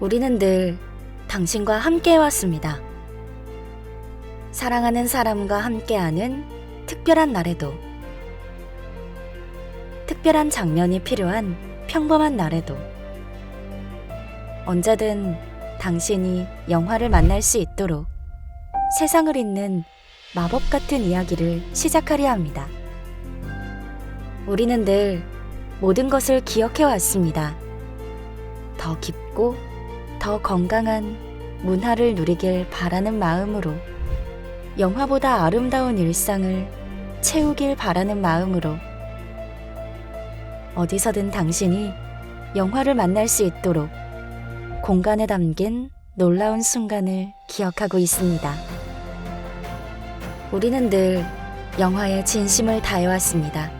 우리는 늘 당신과 함께 해왔습니다. 사랑하는 사람과 함께하는 특별한 날에도, 특별한 장면이 필요한 평범한 날에도, 언제든 당신이 영화를 만날 수 있도록 세상을 잇는 마법 같은 이야기를 시작하려 합니다. 우리는 늘 모든 것을 기억해 왔습니다. 더 깊고 더 건강한 문화를 누리길 바라는 마음으로 영화보다 아름다운 일상을 채우길 바라는 마음으로 어디서든 당신이 영화를 만날 수 있도록 공간에 담긴 놀라운 순간을 기억하고 있습니다. 우리는 늘 영화에 진심을 다해왔습니다.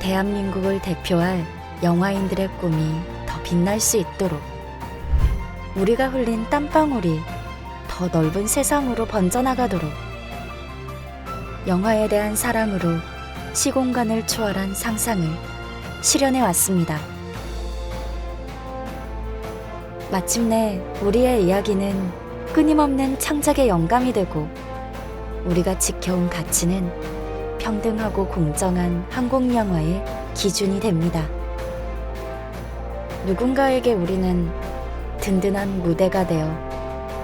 대한민국을 대표할 영화인들의 꿈이 더 빛날 수 있도록 우리가 흘린 땀방울이 더 넓은 세상으로 번져나가도록 영화에 대한 사랑으로 시공간을 초월한 상상을 실현해 왔습니다. 마침내 우리의 이야기는 끊임없는 창작의 영감이 되고 우리가 지켜온 가치는 평등하고 공정한 한국 영화의 기준이 됩니다. 누군가에게 우리는 든든한 무대가 되어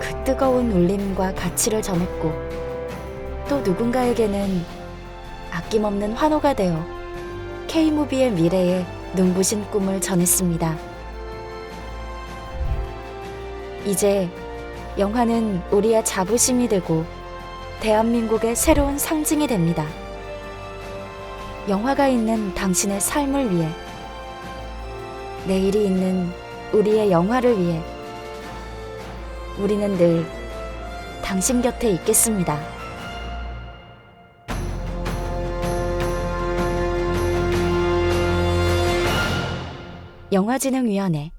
그 뜨거운 울림과 가치를 전했고 또 누군가에게는 아낌없는 환호가 되어 K무비의 미래에 눈부신 꿈을 전했습니다. 이제 영화는 우리의 자부심이 되고 대한민국의 새로운 상징이 됩니다. 영화가 있는 당신의 삶을 위해 내일이 있는 우리의 영화를 위해 우리는 늘 당신 곁에 있겠습니다. 영화진흥위원회